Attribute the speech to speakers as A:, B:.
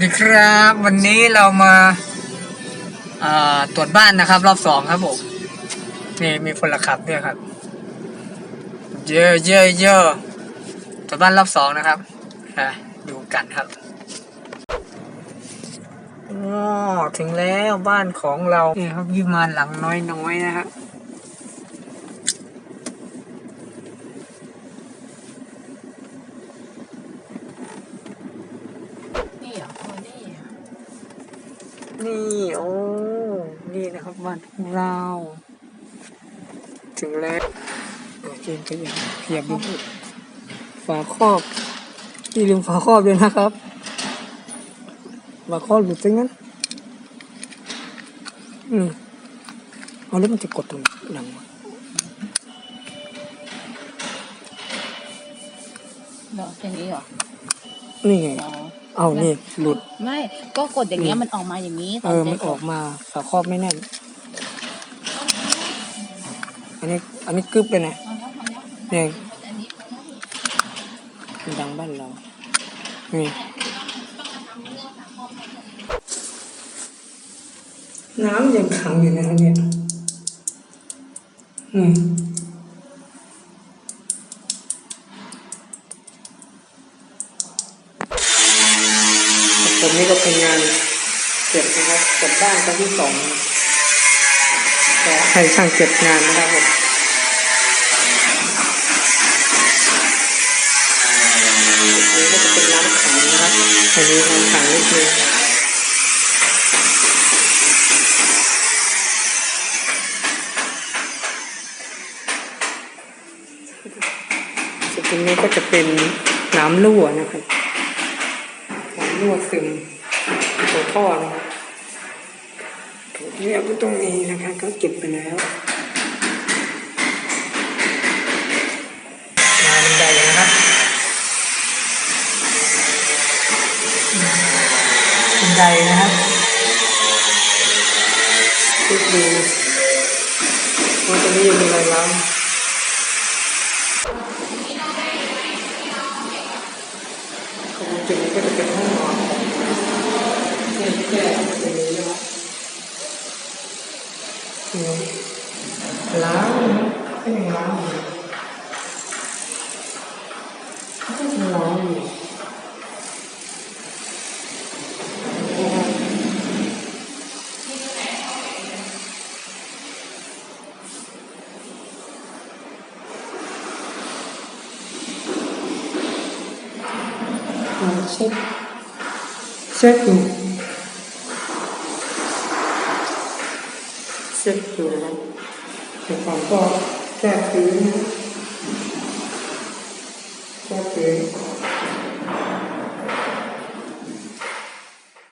A: ดีครับวันนี้เรามาตรวจบ้านนะครับ รอบสองครับผมนี่มีพลขับด้วยครับ เยอะเยอะเยอะตรวจบ้านรอบสองนะครับดูกันครับอ๋อถึงแล้วบ้านของเรานี่ครับวิมานหลังน้อยๆนะฮะ
B: นี่เหรอโอ้นี่เหรอ
A: นี่ โอ้ นี่นะครับบ้านของเรา ถึงแล้วโอเคก็ยังเพียบดูฝาครอบที่ลืมฝาครอบด้วยนะครับฝาครอบหลุดซะงั้นอืมเอาแล้วมันจะกดตรงหลังวะ
B: เหรออย่างนี้เหรอ
A: นี่ไง
B: อ๋อ
A: เอานี่หลุด
B: ไม่ก็กดอย่างเงี้ยมันออกมาอย่างนี้ต
A: เอ
B: อน
A: อ
B: เจ๊
A: มันออกมาฝาครอบไม่แน่น อันนี้ อันนี้กึบเลยนะเนี่ยมันดังบ้านเรา นี่ น้ำยังขังอยู่นะครับเนี่ยอืม ผมนี่ก็เป็นงานเก็บนะครับเก็บบ้านครั้งที่สองนะครับก็ให้ช่างเก็บงานนะครับผมนี้ก็จะเป็นน้ำขังนะครับอันนี้น้ำขังนิดนึงตรงนี้ก็จะเป็นน้ำรั่วนะครับ รั่วซึมตัวท่อนะครับถูกเรียบไว้ตรงนี้นะคะก็เก็บไปแล้วมาบันไดนะครับบันไดนะครับทุกดูว่าตรงนี้ยังมีอะไรล้างตรงจุดนี้ก็จะเป็นห้องนอนของ แก้ตรงนี้นะครับล้าง ก็ยังล้างอยู่ก็ยังล้างอ ยู่เช็คเ